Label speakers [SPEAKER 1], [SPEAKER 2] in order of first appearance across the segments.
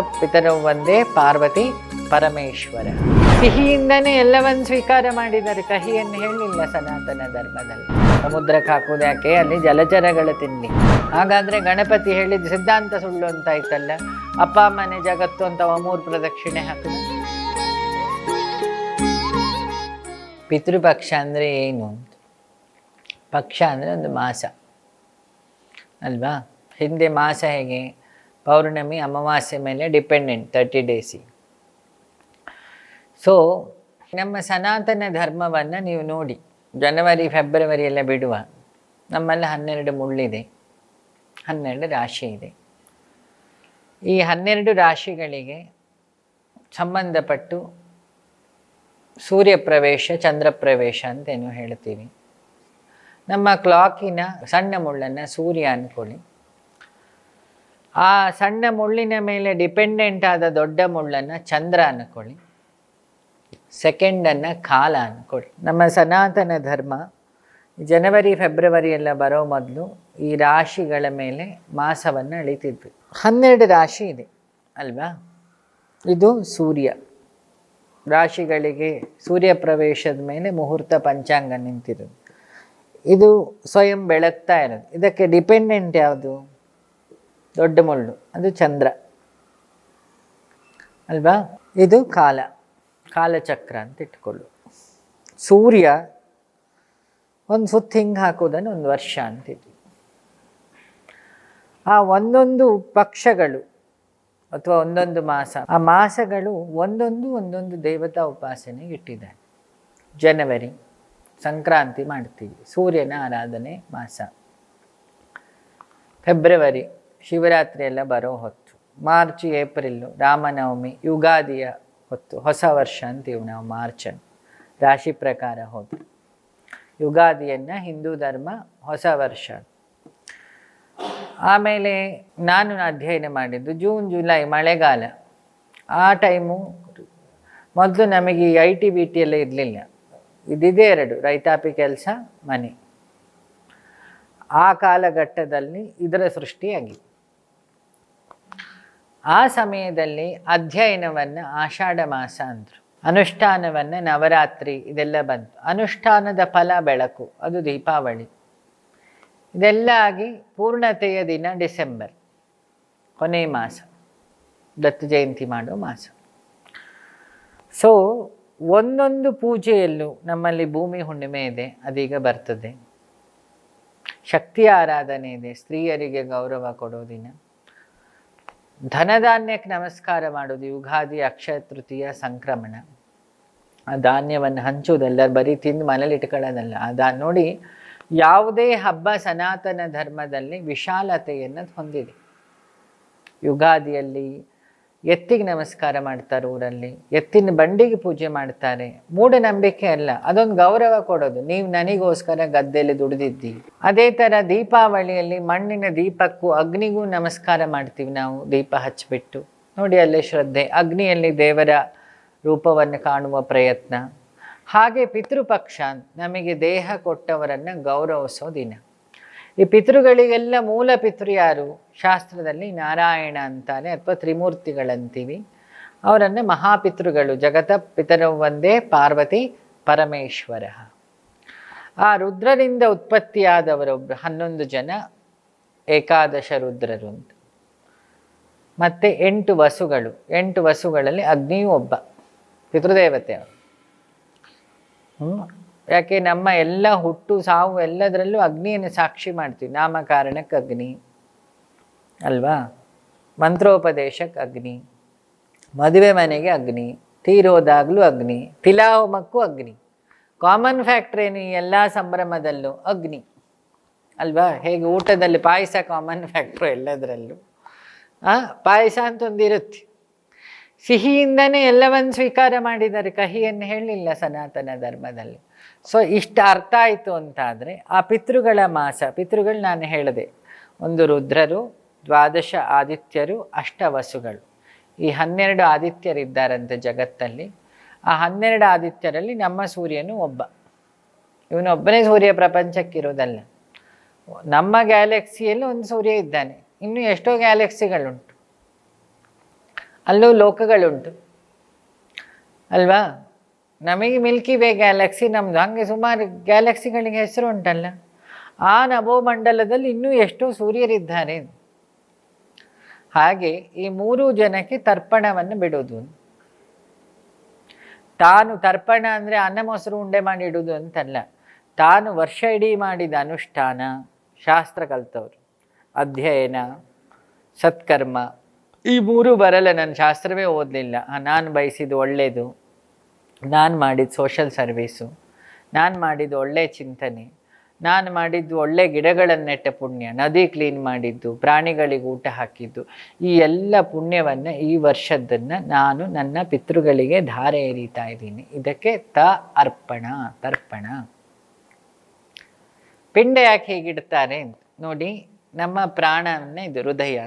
[SPEAKER 1] ಪಿತರವು ಒಂದೇ ಪಾರ್ವತಿ ಪರಮೇಶ್ವರ. ಸಿಹಿಯಿಂದನೇ ಎಲ್ಲವನ್ನು ಸ್ವೀಕಾರ ಮಾಡಿದ್ದಾರೆ ಕಹಿಯನ್ನು ಹೇಳಿಲ್ಲ ಸನಾತನ ಧರ್ಮದಲ್ಲಿ. ಸಮುದ್ರಕ್ಕೆ ಹಾಕುವುದು ಯಾಕೆ? ಅಲ್ಲಿ ಜಲಚರಗಳು ತಿನ್ನಿ. ಹಾಗಾದ್ರೆ ಗಣಪತಿ ಹೇಳಿದ ಸಿದ್ಧಾಂತ ಸುಳ್ಳು ಅಂತ ಆಯ್ತಲ್ಲ ಅಪ್ಪ, ಅಮ್ಮನೆ ಜಗತ್ತು ಅಂತ ಅಮೂರ್ ಮೂರು ಪ್ರದಕ್ಷಿಣೆ ಹಾಕಿದ. ಪಿತೃಪಕ್ಷ ಅಂದರೆ ಏನು? ಪಕ್ಷ ಅಂದರೆ ಒಂದು ಮಾಸ. ಅಲ್ವಾ? ಹಿಂದೆ ಮಾಸ ಹೇಗೆ? ಪೌರ್ಣಮಿ ಅಮಾವಾಸ್ಯೆ ಮೇಲೆ ಡಿಪೆಂಡೆಂಟ್ ತರ್ಟಿ ಡೇಸಿ. ಸೊ ನಮ್ಮ ಸನಾತನ ಧರ್ಮವನ್ನು ನೀವು ನೋಡಿ, ಜನವರಿ ಫೆಬ್ರವರಿ ಎಲ್ಲ ಬಿಡುವ, ನಮ್ಮಲ್ಲಿ ಹನ್ನೆರಡು ಮುಳ್ಳಿದೆ, ಹನ್ನೆರಡು ರಾಶಿ ಇದೆ. ಈ ಹನ್ನೆರಡು ರಾಶಿಗಳಿಗೆ ಸಂಬಂಧಪಟ್ಟು ಸೂರ್ಯ ಪ್ರವೇಶ ಚಂದ್ರ ಪ್ರವೇಶ ಅಂತೇನು ಹೇಳ್ತೀವಿ. ನಮ್ಮ ಕ್ಲಾಕಿನ ಸಣ್ಣ ಮುಳ್ಳನ್ನು ಸೂರ್ಯ ಅಂದ್ಕೊಳ್ಳಿ ಆ ಸಣ್ಣ ಮುಳ್ಳಿನ ಮೇಲೆ ಡಿಪೆಂಡೆಂಟ್ ಆದ ದೊಡ್ಡ ಮುಳ್ಳನ್ನು ಚಂದ್ರ ಅನ್ಕೊಳ್ಳಿ. ಸೆಕೆಂಡನ್ನು ಕಾಲ ಅಂದ್ಕೊಳ್ಳಿ ನಮ್ಮ ಸನಾತನ ಧರ್ಮ ಜನವರಿ, ಫೆಬ್ರವರಿ ಎಲ್ಲ ಬರೋ ಮೊದಲು ಈ ರಾಶಿಗಳ ಮೇಲೆ ಮಾಸವನ್ನು ಅಳಿತಿದ್ವಿ. ಹನ್ನೆರಡು ರಾಶಿ ಇದೆ, ಅಲ್ವಾ? ಇದು ಸೂರ್ಯ. ರಾಶಿಗಳಿಗೆ ಸೂರ್ಯ ಪ್ರವೇಶದ ಮೇಲೆ ಮುಹೂರ್ತ ಪಂಚಾಂಗ ನಿಂತಿರೋದು. ಇದು ಸ್ವಯಂ ಬೆಳಗ್ತಾ ಇರೋದು. ಇದಕ್ಕೆ ಡಿಪೆಂಡೆಂಟ್ ಯಾವುದು? ದೊಡ್ಡ ಮುಳ್ಳು ಅದು ಚಂದ್ರ. ಅಲ್ವಾ? ಇದು ಕಾಲ, ಕಾಲಚಕ್ರ ಅಂತ ಇಟ್ಕೊಳ್ಳು ಸೂರ್ಯ ಒಂದು ಸುತ್ತ ಹಿಂಗೆ ಹಾಕೋದನ್ನು ಒಂದು ವರ್ಷ ಅಂತಿದ್ವಿ ಆ ಒಂದೊಂದು ಪಕ್ಷಗಳು ಅಥವಾ ಒಂದೊಂದು ಮಾಸ, ಆ ಮಾಸಗಳು ಒಂದೊಂದು ಒಂದೊಂದು ದೇವತಾ ಉಪಾಸನೆಗೆ ಇಟ್ಟಿದ್ದಾರೆ. ಜನವರಿ, ಸಂಕ್ರಾಂತಿ ಮಾಡ್ತೀವಿ, ಸೂರ್ಯನ ಆರಾಧನೆ ಮಾಸ. ಫೆಬ್ರವರಿ ಶಿವರಾತ್ರಿ ಎಲ್ಲ ಬರೋ ಹೊತ್ತು. ಮಾರ್ಚ್, ಏಪ್ರಿಲ್ಲು, ರಾಮನವಮಿ, ಯುಗಾದಿಯ ಹೊತ್ತು. ಹೊಸ ವರ್ಷ ಅಂತೀವಿ ನಾವು ಮಾರ್ಚನ್ನು. ರಾಶಿ ಪ್ರಕಾರ ಹೋದ್ವಿ ಯುಗಾದಿಯನ್ನು ಹಿಂದೂ ಧರ್ಮ ಹೊಸ ವರ್ಷ. ಆಮೇಲೆ ನಾನು ಅಧ್ಯಯನ ಮಾಡಿದ್ದು ಜೂನ್, ಜುಲೈ ಮಳೆಗಾಲ. ಆ ಟೈಮು ಮೊದಲು ನಮಗೆ ಈ ಐ ಟಿ, ಬಿ ಟಿ ಎಲ್ಲ ಇರಲಿಲ್ಲ. ಇದಿದೆ ಎರಡು, ರೈತಾಪಿ ಕೆಲಸ, ಮನೆ. ಆ ಕಾಲಘಟ್ಟದಲ್ಲಿ ಇದರ ಸೃಷ್ಟಿಯಾಗಿದೆ. ಆ ಸಮಯದಲ್ಲಿ ಅಧ್ಯಯನವನ್ನು ಆಷಾಢ ಮಾಸ ಅಂದರು. ಅನುಷ್ಠಾನವನ್ನು ನವರಾತ್ರಿ ಇದೆಲ್ಲ ಬಂತು. ಅನುಷ್ಠಾನದ ಫಲ ಬೆಳಕು, ಅದು ದೀಪಾವಳಿ. ಇದೆಲ್ಲ ಆಗಿ ಪೂರ್ಣತೆಯ ದಿನ ಡಿಸೆಂಬರ್, ಕೊನೆ ಮಾಸ. ದತ್ತು ಜಯಂತಿ ಮಾಡೋ ಮಾಸ. ಸೊ ಒಂದೊಂದು ಪೂಜೆಯಲ್ಲೂ ನಮ್ಮಲ್ಲಿ ಭೂಮಿ ಹುಣ್ಣಿಮೆ ಇದೆ, ಅದೀಗ ಬರ್ತದೆ. ಶಕ್ತಿ ಆರಾಧನೆ ಇದೆ, ಸ್ತ್ರೀಯರಿಗೆ ಗೌರವ ಕೊಡೋ ದಿನ. ಧನಧಾನ್ಯಕ್ಕೆ ನಮಸ್ಕಾರ ಮಾಡೋದು, ಯುಗಾದಿ, ಅಕ್ಷಯ ತೃತೀಯ, ಸಂಕ್ರಮಣ. ಆ ಧಾನ್ಯವನ್ನು ಹಂಚುವುದಲ್ಲ ಬರೀ ತಿಂದು ಮನೇಲಿ ಇಟ್ಕೊಳ್ಳೋದಲ್ಲ. ಅದಾ ನೋಡಿ ಯಾವುದೇ ಹಬ್ಬ ಸನಾತನ ಧರ್ಮದಲ್ಲಿ ವಿಶಾಲತೆಯನ್ನು ಹೊಂದಿದೆ. ಯುಗಾದಿಯಲ್ಲಿ ಎತ್ತಿಗೆ ನಮಸ್ಕಾರ ಮಾಡ್ತಾರೆ ಊರಲ್ಲಿ, ಎತ್ತಿನ ಬಂಡಿಗೆ ಪೂಜೆ ಮಾಡ್ತಾರೆ. ಮೂಢನಂಬಿಕೆ ಅಲ್ಲ, ಅದೊಂದು ಗೌರವ ಕೊಡೋದು. ನೀವು ನನಗೋಸ್ಕರ ಗದ್ದೆಯಲ್ಲಿ ದುಡಿದಿದ್ದಿ. ಅದೇ ಥರ ದೀಪಾವಳಿಯಲ್ಲಿ ಮಣ್ಣಿನ ದೀಪಕ್ಕೂ ಅಗ್ನಿಗೂ ನಮಸ್ಕಾರ ಮಾಡ್ತೀವಿ ನಾವು, ದೀಪ ಹಚ್ಚಿಬಿಟ್ಟು. ನೋಡಿ ಅಲ್ಲೇ ಶ್ರದ್ಧೆ, ಅಗ್ನಿಯಲ್ಲಿ ದೇವರ ರೂಪವನ್ನು ಕಾಣುವ ಪ್ರಯತ್ನ. ಹಾಗೆ ಪಿತೃಪಕ್ಷ, ನಮಗೆ ದೇಹ ಕೊಟ್ಟವರನ್ನು ಗೌರವಿಸೋ ದಿನ. ಈ ಪಿತೃಗಳಿಗೆಲ್ಲ ಮೂಲ ಪಿತೃ ಯಾರು? ಶಾಸ್ತ್ರದಲ್ಲಿ ನಾರಾಯಣ ಅಂತಾನೆ ಅಥವಾ ತ್ರಿಮೂರ್ತಿಗಳಂತೀವಿ ಅವರನ್ನು ಮಹಾಪಿತೃಗಳು, ಜಗತ ಪಿತರ ಒಂದೇ ಪಾರ್ವತಿ ಪರಮೇಶ್ವರ. ಆ ರುದ್ರರಿಂದ ಉತ್ಪತ್ತಿಯಾದವರೊಬ್ಬರು ಹನ್ನೊಂದು ಜನ ಏಕಾದಶ ರುದ್ರರು ಅಂತ ಮತ್ತು ಎಂಟು ವಸುಗಳು, ಎಂಟು ವಸುಗಳಲ್ಲಿ ಅಗ್ನಿಯೂ ಒಬ್ಬ, ಪಿತೃದೇವತೆ ಅವರು. ಯಾಕೆ ನಮ್ಮ ಎಲ್ಲ ಹುಟ್ಟು ಸಾವು ಎಲ್ಲದರಲ್ಲೂ ಅಗ್ನಿಯನ್ನು ಸಾಕ್ಷಿ ಮಾಡ್ತೀವಿ. ನಾಮಕಾರಣಕ್ಕೆ ಅಗ್ನಿ. ಅಲ್ವಾ? ಮಂತ್ರೋಪದೇಶಕ್ಕೆ ಅಗ್ನಿ, ಮದುವೆ ಮನೆಗೆ ಅಗ್ನಿ, ತೀರೋದಾಗಲೂ ಅಗ್ನಿ ತಿಲಾಹೋಮಕ್ಕೂ ಅಗ್ನಿ ಕಾಮನ್ ಫ್ಯಾಕ್ಟ್ರ್ ಏನು ಈ ಎಲ್ಲ ಸಂಭ್ರಮದಲ್ಲೂ ಅಗ್ನಿ, ಅಲ್ವಾ? ಹೇಗೆ ಊಟದಲ್ಲಿ ಪಾಯಸ ಕಾಮನ್ ಫ್ಯಾಕ್ಟ್ರು ಎಲ್ಲದರಲ್ಲೂ. ಹಾಂ ಪಾಯಸ ಅಂತ ಒಂದಿರುತ್ತೆ ಸಿಹಿಯಿಂದನೇ ಎಲ್ಲವನ್ನು ಸ್ವೀಕಾರ ಮಾಡಿದ್ದಾರೆ. ಕಹಿಯನ್ನು ಹೇಳಿಲ್ಲ ಸನಾತನ ಧರ್ಮದಲ್ಲಿ. ಸೊ ಇಷ್ಟು ಅರ್ಥ ಆಯಿತು ಅಂತಾದರೆ ಆ ಪಿತೃಗಳ ಮಾಸ, ಪಿತೃಗಳು ನಾನು ಹೇಳಿದೆ, ಒಂದು ರುದ್ರರು ದ್ವಾದಶ ಆದಿತ್ಯರು ಅಷ್ಟವಸುಗಳು. ಈ ಹನ್ನೆರಡು ಆದಿತ್ಯರಿದ್ದಾರಂತೆ ಜಗತ್ತಲ್ಲಿ. ಆ ಹನ್ನೆರಡು ಆದಿತ್ಯರಲ್ಲಿ ನಮ್ಮ ಸೂರ್ಯನು ಒಬ್ಬ. ಇವನೊಬ್ಬನೇ ಸೂರ್ಯ ಪ್ರಪಂಚಕ್ಕಿರೋದಲ್ಲ ನಮ್ಮ ಗ್ಯಾಲಕ್ಸಿಯಲ್ಲಿ ಒಂದು ಸೂರ್ಯ ಇದ್ದಾನೆ. ಇನ್ನು ಎಷ್ಟೋ ಗ್ಯಾಲಕ್ಸಿಗಳುಂಟು. ಅಲ್ಲೂ ಲೋಕಗಳುಂಟು. ಅಲ್ವಾ? ನಮಗೆ ಮಿಲ್ಕಿ ವೇ ಗ್ಯಾಲಕ್ಸಿ ನಮ್ಮದು ಹಾಗೆ ಸುಮಾರು ಗ್ಯಾಲಕ್ಸಿಗಳಿಗೆ ಹೆಸರು ಉಂಟಲ್ಲ ಆ ನಭೋಮಂಡಲದಲ್ಲಿ ಇನ್ನೂ ಎಷ್ಟೋ ಸೂರ್ಯರಿದ್ದಾರೆ. ಹಾಗೆ ಈ ಮೂರು ಜನಕ್ಕೆ ತರ್ಪಣವನ್ನು ಬಿಡೋದು ತಾನು ತರ್ಪಣ ಅಂದರೆ ಅನ್ನ ಮೊಸರು ಉಂಡೆ ಮಾಡಿ ಇಡುವುದು ಅಂತಲ್ಲ. ತಾನು ವರ್ಷ ಇಡೀ ಮಾಡಿದ ಅನುಷ್ಠಾನ ಶಾಸ್ತ್ರ ಕಲ್ತವ್ರು ಅಧ್ಯಯನ, ಸತ್ಕರ್ಮ. ಈ ಮೂರು ಬರಲ್ಲ ನನ್ನ ಶಾಸ್ತ್ರವೇ ಓದಲಿಲ್ಲ. ನಾನು ಬಯಸಿದ್ದು ಒಳ್ಳೆಯದು ನಾನು ಮಾಡಿದ ಸೋಷಲ್ ಸರ್ವೀಸು ನಾನು ಮಾಡಿದ ಒಳ್ಳೆಯ ಚಿಂತನೆ. ನಾನು ಮಾಡಿದ್ದು ಒಳ್ಳೆ ಗಿಡಗಳನ್ನು ನೆಟ್ಟ ಪುಣ್ಯ, ನದಿ ಕ್ಲೀನ್ ಮಾಡಿದ್ದು, ಪ್ರಾಣಿಗಳಿಗೆ ಊಟ ಹಾಕಿದ್ದು, ಈ ಎಲ್ಲ ಪುಣ್ಯವನ್ನು ಈ ವರ್ಷದ್ದನ್ನು ನಾನು ನನ್ನ ಪಿತೃಗಳಿಗೆ ಧಾರೆ ಎರಿತಾ ಇದ್ದೀನಿ. ಇದಕ್ಕೆ ತ ಅರ್ಪಣ, ತರ್ಪಣ. ಪಿಂಡ ಯಾಕೆ ಹೀಗಿಡ್ತಾರೆ ನೋಡಿ, ನಮ್ಮ ಪ್ರಾಣವನ್ನೇ ಇದು ಹೃದಯ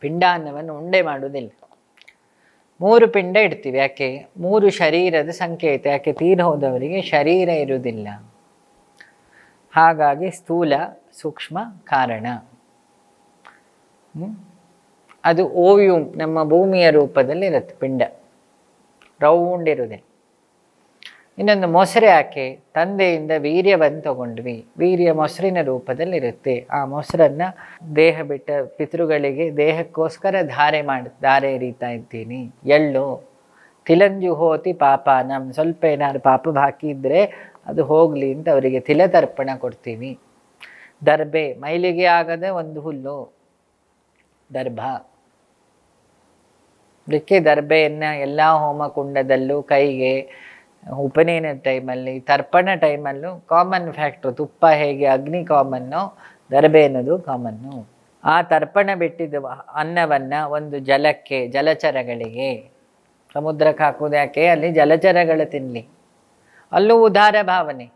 [SPEAKER 1] ಪಿಂಡಾನ್ನವನ್ನು ಉಂಡೆ ಮಾಡುವುದಿಲ್ಲ. ಮೂರು ಪಿಂಡ ಇಡ್ತೀವಿ, ಯಾಕೆ? ಮೂರು ಶರೀರದ ಸಂಕೇತ ಯಾಕೆ? ತೀರ್ ಹೋದವರಿಗೆ ಶರೀರ ಇರುವುದಿಲ್ಲ. ಹಾಗಾಗಿ ಸ್ಥೂಲ ಸೂಕ್ಷ್ಮ ಕಾರಣ. ಅದು ಓವ್ಯೂಮ್ ನಮ್ಮ ಭೂಮಿಯ ರೂಪದಲ್ಲಿ ಇರುತ್ತೆ ಪಿಂಡ. ರೌಂಡ್ ಇರುವುದಿಲ್ಲ ಇನ್ನೊಂದು ಮೊಸರೆ ಯಾಕೆ ತಂದೆಯಿಂದ ವೀರ್ಯವನ್ನು ತಗೊಂಡ್ವಿ. ವೀರ್ಯ ಮೊಸರಿನ ರೂಪದಲ್ಲಿರುತ್ತೆ. ಆ ಮೊಸರನ್ನು ದೇಹ ಬಿಟ್ಟ ಪಿತೃಗಳಿಗೆ ದೇಹಕ್ಕೋಸ್ಕರ ಧಾರೆ ಮಾಡಿ, ಧಾರೆ ಎರಿತಾ ಇದ್ದೀನಿ. ಎಳ್ಳು. ತಿಲಂಜು ಹೋತಿ ಪಾಪ ನಮ್ಮ ಸ್ವಲ್ಪ ಏನಾದ್ರು ಪಾಪ ಬಾಕಿ ಇದ್ದರೆ ಅದು ಹೋಗಲಿ ಅಂತ ಅವರಿಗೆ ತಿಲತರ್ಪಣ ಕೊಡ್ತೀವಿ ದರ್ಬೆ, ಮೈಲಿಗೆ ಆಗದೆ ಒಂದು ಹುಲ್ಲು. ದರ್ಭ. ಅದಕ್ಕೆ ದರ್ಬೆಯನ್ನು ಎಲ್ಲ ಹೋಮಕುಂಡದಲ್ಲೂ ಕೈಗೆ, ಉಪನಯನ ಟೈಮಲ್ಲಿ, ತರ್ಪಣ ಟೈಮಲ್ಲೂ ಕಾಮನ್ ಫ್ಯಾಕ್ಟ್ರು ತುಪ್ಪ ಹೇಗೆ, ಅಗ್ನಿ ಕಾಮನ್ನು ದರ್ಬೆ ಅನ್ನೋದು ಕಾಮನ್ನು ಆ ತರ್ಪಣ ಬಿಟ್ಟಿದ್ದು ಅನ್ನವನ್ನು ಒಂದು ಜಲಕ್ಕೆ, ಜಲಚರಗಳಿಗೆ. ಸಮುದ್ರಕ್ಕೆ ಹಾಕೋದು ಯಾಕೆ? ಅಲ್ಲಿ ಜಲಚರಗಳು ತಿನ್ನಲಿ ಅಲ್ಲೂ ಉದಾರ ಭಾವನೆ.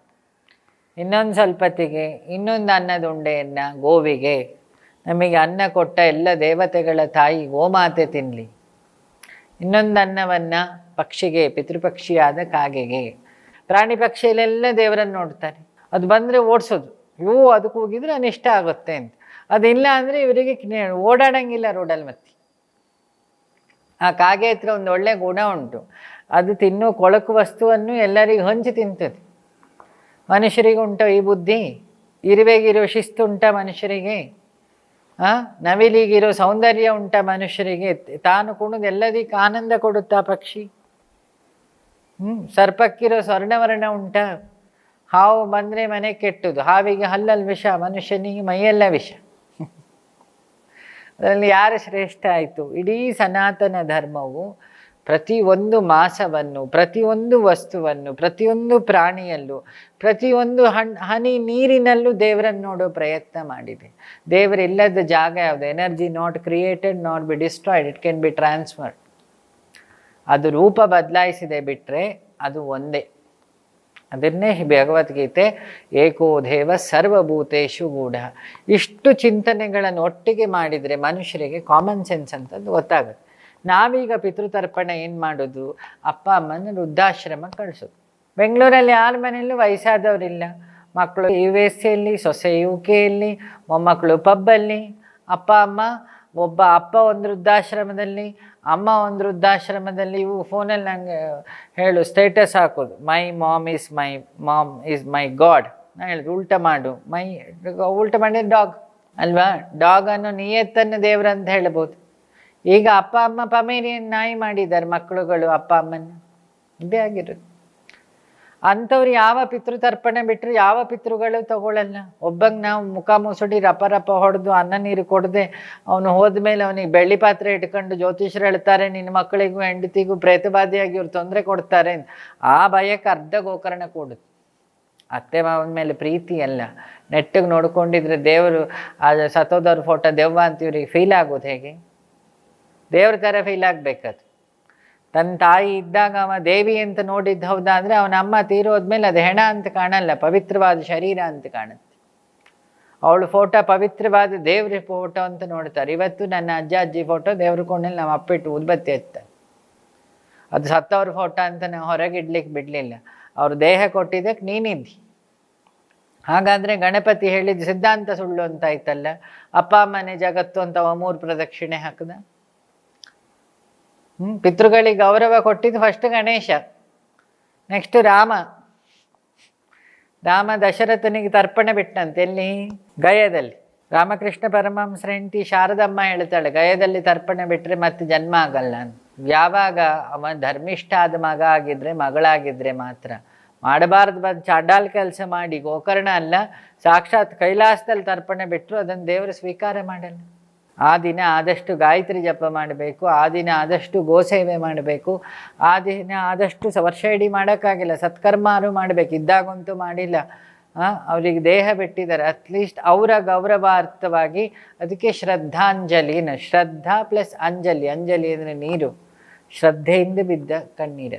[SPEAKER 1] ಇನ್ನೊಂದು ಸ್ವಲ್ಪತ್ತಿಗೆ, ಇನ್ನೊಂದು ಅನ್ನದ ಉಂಡೆಯನ್ನು ಗೋವಿಗೆ, ನಮಗೆ ಅನ್ನ ಕೊಟ್ಟ ಎಲ್ಲ ದೇವತೆಗಳ ತಾಯಿ ಗೋಮಾತೆ ತಿನ್ನಲಿ ಇನ್ನೊಂದು ಅನ್ನವನ್ನು ಪಕ್ಷಿಗೆ, ಪಿತೃಪಕ್ಷಿಯಾದ ಕಾಗೆಗೆ. ಪ್ರಾಣಿ ಪಕ್ಷಿಯಲ್ಲೆಲ್ಲ ದೇವರನ್ನು ನೋಡ್ತಾರೆ. ಅದು ಬಂದರೆ ಓಡಿಸೋದು. ಇವು ಅದಕ್ಕೆ ಹೋಗಿದ್ರೆ ಅನಿಷ್ಟ ಆಗುತ್ತೆ ಅಂತ. ಅದಿಲ್ಲ ಅಂದರೆ ಇವರಿಗೆ ಓಡಾಡಂಗಿಲ್ಲ ರೋಡಲ್ಲಿ ಮತ್ತೆ. ಆ ಕಾಗೆ ಹತ್ರ ಒಂದು ಒಳ್ಳೆ ಗುಣ ಉಂಟು. ಅದು ತಿನ್ನೋ ಕೊಳಕು ವಸ್ತುವನ್ನು ಎಲ್ಲರಿಗೂ ಹಂಚಿ ತಿಂತದೆ. ಮನುಷ್ಯರಿಗೆ ಉಂಟು ಈ ಬುದ್ಧಿ? ಇರುವೆಗಿರೋ ಶಿಸ್ತು ಉಂಟ ಮನುಷ್ಯರಿಗೆ? ಹಾಂ ನವಿಲಿಗಿರೋ ಸೌಂದರ್ಯ ಉಂಟ ಮನುಷ್ಯರಿಗೆ? ತಾನು ಕುಣಿದು ಎಲ್ಲದಕ್ಕೆ ಆನಂದ ಕೊಡುತ್ತಾ ಪಕ್ಷಿ? ಹ್ಞೂ ಸರ್ಪಕ್ಕಿರೋ ಸ್ವರ್ಣವರ್ಣ ಉಂಟ? ಹಾವು ಬಂದರೆ ಮನೆ ಕೆಟ್ಟದು, ಹಾವಿಗೆ ಹಲ್ಲಲ್ಲಿ ವಿಷ, ಮನುಷ್ಯನಿಗೆ ಮೈಯೆಲ್ಲ ವಿಷ. ಅದರಲ್ಲಿ ಯಾರು ಶ್ರೇಷ್ಠ ಆಯಿತು? ಇಡೀ ಸನಾತನ ಧರ್ಮವು ಪ್ರತಿಯೊಂದು ಮಾಸವನ್ನು, ಪ್ರತಿಯೊಂದು ವಸ್ತುವನ್ನು, ಪ್ರತಿಯೊಂದು ಪ್ರಾಣಿಯಲ್ಲೂ, ಪ್ರತಿಯೊಂದು ಹಣ್, ಹನಿ ನೀರಿನಲ್ಲೂ ದೇವರನ್ನು ನೋಡೋ ಪ್ರಯತ್ನ ಮಾಡಿದೆ. ದೇವರಿಲ್ಲದ ಜಾಗ ಯಾವುದು? Energy not created not be destroyed it can be transferred ಅದು ರೂಪ ಬದಲಾಯಿಸಿದೆ ಬಿಟ್ಟರೆ ಅದು ಒಂದೇ. ಅದನ್ನೇ ಭಗವದ್ಗೀತೆ, ಏಕೋ ದೇವ ಸರ್ವಭೂತೇಶು ಗೂಢ. ಇಷ್ಟು ಚಿಂತನೆಗಳನ್ನು ಒಟ್ಟಿಗೆ ಮಾಡಿದರೆ ಮನುಷ್ಯರಿಗೆ ಕಾಮನ್ ಸೆನ್ಸ್ ಅಂತದ್ದು ಗೊತ್ತಾಗುತ್ತೆ. ನಾವೀಗ ಪಿತೃತರ್ಪಣ ಏನು ಮಾಡೋದು? ಅಪ್ಪ ಅಮ್ಮನ ವೃದ್ಧಾಶ್ರಮ ಕಳಿಸೋದು. ಬೆಂಗಳೂರಲ್ಲಿ ಯಾರ ಮನೆಯಲ್ಲೂ ವಯಸ್ಸಾದವರಿಲ್ಲ. ಮಕ್ಕಳು ಯು ಎಸ್ ಎಲ್ಲಿ ಸೊಸೆ ಯು ಕೆಯಲ್ಲಿ ಮೊಮ್ಮಕ್ಕಳು ಪಬ್ಬಲ್ಲಿ. ಅಪ್ಪ, ಅಮ್ಮ, ಒಬ್ಬ ಅಪ್ಪ ಒಂದು ವೃದ್ಧಾಶ್ರಮದಲ್ಲಿ, ಅಮ್ಮ ಒಂದು ವೃದ್ಧಾಶ್ರಮದಲ್ಲಿ, ಇವು ಫೋನಲ್ಲಿ ನಂಗೆ ಹೇಳು ಸ್ಟೇಟಸ್ ಹಾಕೋದು. My mom is my mom is my god ನಾನು ಹೇಳಿದ್ರು ಉಲ್ಟ ಮಾಡು. ಮೈ ಉಲ್ಟ ಮಾಡಿದ ಡಾಗ್ ಅಲ್ವಾ? ಡಾಗ್ ನೀಯತ್ತನ್ನು ನಿಯತ್ತನ್ನು ದೇವ್ರಂತ ಹೇಳ್ಬೋದು. ಈಗ ಅಪ್ಪ ಅಮ್ಮ ಪಮೇರಿಯನ್ ನಾಯಿ ಮಾಡಿದ್ದಾರೆ, ಮಕ್ಕಳುಗಳು ಅಪ್ಪ ಅಮ್ಮನ ಇದೇ ಆಗಿರೋದು. ಅಂಥವ್ರು ಯಾವ ಪಿತೃತರ್ಪಣೆ ಬಿಟ್ಟರು ಯಾವ ಪಿತೃಗಳು ತಗೊಳ್ಳಲ್ಲ ಒಬ್ಬಂಗೆ ನಾವು ಮುಖ ಮುಸುಡಿ ರಪ ರಪ ಹೊಡೆದು ಅನ್ನ ನೀರು ಕೊಡದೆ, ಅವನು ಹೋದ ಮೇಲೆ ಅವನಿಗೆ ಬೆಳ್ಳಿ ಪಾತ್ರೆ ಇಟ್ಕೊಂಡು ಜ್ಯೋತಿಷರು ಹೇಳ್ತಾರೆ, ನಿನ್ನ ಮಕ್ಕಳಿಗೂ ಹೆಂಡತಿಗೂ ಪ್ರೇತಬಾಧಿಯಾಗಿ ಇವ್ರು ತೊಂದರೆ ಕೊಡ್ತಾರೆ ಆ ಭಯಕ್ಕೆ ಅರ್ಧ ಗೋಕರ್ಣ ಕೊಡುತ್ತೆ. ಅತ್ತೆ ಮಾವನ ಮೇಲೆ ಪ್ರೀತಿ ಅಲ್ಲ. ನೆಟ್ಟಿಗೆ ನೋಡ್ಕೊಂಡಿದ್ರೆ ದೇವರು, ಆ ಸತೋದವ್ರ ಫೋಟೋ ದೆವ್ವ ಅಂತ ಇವ್ರಿಗೆ ಫೀಲ್ ಆಗೋದು ಹೇಗೆ? ದೇವ್ರ ಥರ ಫೀಲ್ ಆಗಬೇಕದು. ತನ್ನ ತಾಯಿ ಇದ್ದಾಗ ಅವ ದೇವಿ ಅಂತ ನೋಡಿದ್ದು ಹೌದಾ ಅಂದರೆ ಅವನ ಅಮ್ಮ ತೀರೋದ್ಮೇಲೆ ಅದು ಹೆಣ ಅಂತ ಕಾಣಲ್ಲ, ಪವಿತ್ರವಾದ ಶರೀರ ಅಂತ ಕಾಣುತ್ತೆ. ಅವಳು ಫೋಟೋ ಪವಿತ್ರವಾದ ದೇವ್ರ ಫೋಟೋ ಅಂತ ನೋಡ್ತಾರೆ. ಇವತ್ತು ನನ್ನ ಅಜ್ಜ ಅಜ್ಜಿ ಫೋಟೋ ದೇವ್ರ ಕೊಂಡಲ್ಲಿ ನಾವು ಅಪ್ಪಿಟ್ಟು ಉದ್ಬತ್ತಿ ಹಚ್ತಾರೆ ಅದು ಸತ್ತವ್ರ ಫೋಟೋ ಅಂತ ನಾವು ಹೊರಗೆ ಇಡ್ಲಿಕ್ಕೆ ಬಿಡಲಿಲ್ಲ. ಅವ್ರ ದೇಹ ಕೊಟ್ಟಿದ್ದಕ್ಕೆ ನೀನಿದ್ದಿ. ಹಾಗಾದರೆ ಗಣಪತಿ ಹೇಳಿದ ಸಿದ್ಧಾಂತ ಸುಳ್ಳು ಅಂತ ಆಯ್ತಲ್ಲ? ಅಪ್ಪ ಮನೆ ಜಗತ್ತು ಅಂತ ಮೂರು ಪ್ರದಕ್ಷಿಣೆ ಹಾಕದ? ಪಿತೃಗಳಿಗೆ ಗೌರವ ಕೊಟ್ಟಿದ್ದು ಫಸ್ಟ್ ಗಣೇಶ ನೆಕ್ಸ್ಟ್ ರಾಮ. ರಾಮ ದಶರಥನಿಗೆ ತರ್ಪಣೆ ಬಿಟ್ಟಂತೆ ಎಲ್ಲಿ? ಗಯದಲ್ಲಿ. ರಾಮಕೃಷ್ಣ ಪರಮಹಂಸರ ಹೆಂಡತಿ ಶಾರದಮ್ಮ ಹೇಳ್ತಾಳೆ, ಗಯದಲ್ಲಿ ತರ್ಪಣೆ ಬಿಟ್ಟರೆ ಮತ್ತೆ ಜನ್ಮ ಆಗಲ್ಲ ಯಾವಾಗ? ಅವ ಧರ್ಮಿಷ್ಠ ಆದ ಮಗ ಆಗಿದ್ರೆ, ಮಗಳಾಗಿದ್ರೆ ಮಾತ್ರ. ಮಾಡಬಾರ್ದು ಬಂದು ಚಡ್ಡಾಲ್ ಕೆಲಸ ಮಾಡಿ, ಗೋಕರ್ಣ ಅಲ್ಲ, ಸಾಕ್ಷಾತ್ ಕೈಲಾಸದಲ್ಲಿ ತರ್ಪಣೆ ಬಿಟ್ಟರು ಅದನ್ನು ದೇವರು ಸ್ವೀಕಾರ ಮಾಡಲ್ಲ. ಆ ದಿನ ಆದಷ್ಟು ಗಾಯತ್ರಿ ಜಪ ಮಾಡಬೇಕು, ಆ ದಿನ ಆದಷ್ಟು ಗೋಸೇವೆ ಮಾಡಬೇಕು, ಆ ದಿನ ಆದಷ್ಟು ವರ್ಷ ಇಡೀ ಮಾಡೋಕ್ಕಾಗಿಲ್ಲ, ಸತ್ಕರ್ಮಾರು ಮಾಡಬೇಕು, ಇದ್ದಾಗಂತೂ ಮಾಡಿಲ್ಲ. ಅವರಿಗೆ ದೇಹ ಬಿಟ್ಟಿದ್ದಾರೆ. ಅಟ್ಲೀಸ್ಟ್ ಅವರ ಗೌರವಾರ್ಥವಾಗಿ ಅದಕ್ಕೆ ಶ್ರದ್ಧಾಂಜಲಿನ ಶ್ರದ್ಧಾ ಪ್ಲಸ್ ಅಂಜಲಿ ಅಂಜಲಿ ಅಂದರೆ ನೀರು. ಶ್ರದ್ಧೆಯಿಂದ ಬಿದ್ದ ಕಣ್ಣೀರು.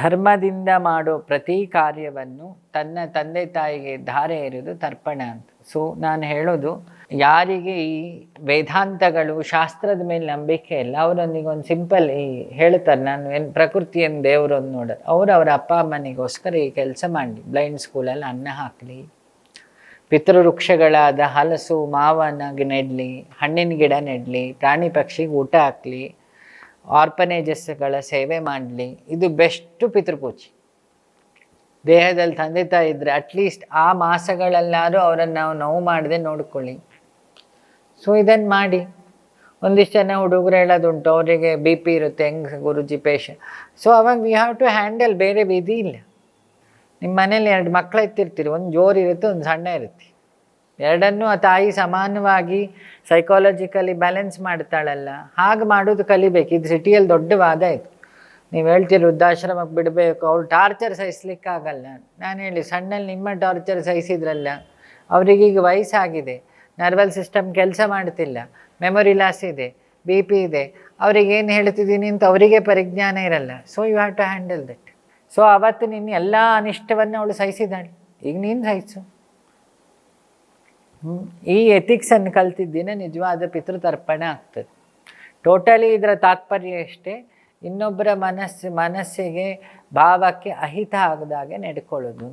[SPEAKER 1] ಧರ್ಮದಿಂದ ಮಾಡೋ ಪ್ರತಿ ಕಾರ್ಯವನ್ನು ತನ್ನ ತಂದೆ ತಾಯಿಗೆ ಧಾರೆ ಇರೋದು ತರ್ಪಣ ಅಂತ. ಸೊ ನಾನು ಹೇಳೋದು ಯಾರಿಗೆ ಈ ವೇದಾಂತಗಳು, ಶಾಸ್ತ್ರದ ಮೇಲೆ ನಂಬಿಕೆ ಇಲ್ಲ ಅವರೊಂದಿಗೆ ಒಂದು ಸಿಂಪಲ್ ಈ ಹೇಳ್ತಾರೆ. ನಾನು ಏನು ಪ್ರಕೃತಿಯನ್ನು ದೇವರೊಂದು ನೋಡೋದು. ಅವರು ಅವರ ಅಪ್ಪ ಅಮ್ಮನಿಗೋಸ್ಕರ ಈ ಕೆಲಸ ಮಾಡಿ ಬ್ಲೈಂಡ್ ಸ್ಕೂಲಲ್ಲಿ ಅನ್ನ ಹಾಕಲಿ, ಪಿತೃವೃಕ್ಷಗಳಾದ ಹಲಸು ಮಾವನ ನೆಡಲಿ, ಹಣ್ಣಿನ ಗಿಡ ನೆಡಲಿ, ಪ್ರಾಣಿ ಪಕ್ಷಿಗೆ ಊಟ ಹಾಕಲಿ ಆರ್ಪನೇಜಸ್ಗಳ ಸೇವೆ ಮಾಡಲಿ, ಇದು ಬೆಸ್ಟ್ ಪಿತೃಪೂಜೆ. ದೇಹದಲ್ಲಿ ತಂದೆ ತಾಯಿ ಇದ್ದರೆ ಅಟ್ಲೀಸ್ಟ್ ಆ ಮಾಸಗಳಲ್ಲಾದರೂ ಅವರನ್ನು ನಾವು ನೋವು ಮಾಡದೆ ನೋಡ್ಕೊಳ್ಳಿ. ಸೊ ಇದನ್ನು ಮಾಡಿ ಒಂದಿಷ್ಟು ಜನ ಹುಡುಗರು ಹೇಳೋದುಂಟು, ಅವರಿಗೆ ಬಿ ಪಿ ಇರುತ್ತೆ, ಹೆಂಗೆ ಗುರುಜಿ ಪೇಷ ಸೊ ಅವಾಗ ವಿ ಹ್ಯಾವ್ ಟು ಹ್ಯಾಂಡಲ್ ಬೇರೆ ವಿಧಿ ಇಲ್ಲ. ನಿಮ್ಮ ಮನೇಲಿ ಎರಡು ಮಕ್ಕಳು ಎತ್ತಿರ್ತೀರಿ ಒಂದು ಜೋರು ಇರುತ್ತೆ, ಒಂದು ಸಣ್ಣ ಇರುತ್ತೆ. ಎರಡನ್ನೂ ಆ ತಾಯಿ ಸಮಾನವಾಗಿ ಸೈಕಾಲಜಿಕಲಿ ಬ್ಯಾಲೆನ್ಸ್ ಮಾಡ್ತಾಳಲ್ಲ, ಹಾಗೆ ಮಾಡೋದು ಕಲಿಬೇಕು. ಇದು ಸಿಟಿಯಲ್ಲಿ ದೊಡ್ಡ ವಾದ ಇತ್ತು ನೀವು ಹೇಳ್ತೀರಿ ವೃದ್ಧಾಶ್ರಮಕ್ಕೆ ಬಿಡಬೇಕು, ಅವ್ರು ಟಾರ್ಚರ್ ಸಹಿಸ್ಲಿಕ್ಕಾಗಲ್ಲ. ನಾನು ಹೇಳಿ ಸಣ್ಣಲ್ಲಿ ನಿಮ್ಮ ಟಾರ್ಚರ್ ಸಹಿಸಿದ್ರಲ್ಲ, ಅವರಿಗೀಗ ವಯಸ್ಸಾಗಿದೆ. ನರ್ವಲ್ ಸಿಸ್ಟಮ್ ಕೆಲಸ ಮಾಡ್ತಿಲ್ಲ. ಮೆಮೊರಿ ಲಾಸ್ ಇದೆ ಬಿ ಪಿ ಇದೆ. ಅವ್ರಿಗೆ ಏನು ಹೇಳ್ತಿದ್ದೀನಿ ಅಂತ ಅವರಿಗೆ ಪರಿಜ್ಞಾನ ಇರಲ್ಲ. So you have to handle that so ಅವತ್ತು ನಿನ್ನ ಎಲ್ಲ ಅನಿಷ್ಟವನ್ನು ಅವಳು ಸಹಿಸಿದಾಳೆ ಈಗ ನೀನು ಸಹಿಸು. ಈ ಎಥಿಕ್ಸನ್ನು ಕಲ್ತಿದ್ದಿನ ನಿಜವಾದ ಪಿತೃತರ್ಪಣ ಆಗ್ತದೆ. ಟೋಟಲಿ ಇದರ ತಾತ್ಪರ್ಯ ಅಷ್ಟೇ. ಇನ್ನೊಬ್ಬರ ಮನಸ್ಸು, ಮನಸ್ಸಿಗೆ ಭಾವಕ್ಕೆ ಅಹಿತ ಆಗದಾಗೆ ನಡ್ಕೊಳ್ಳೋದು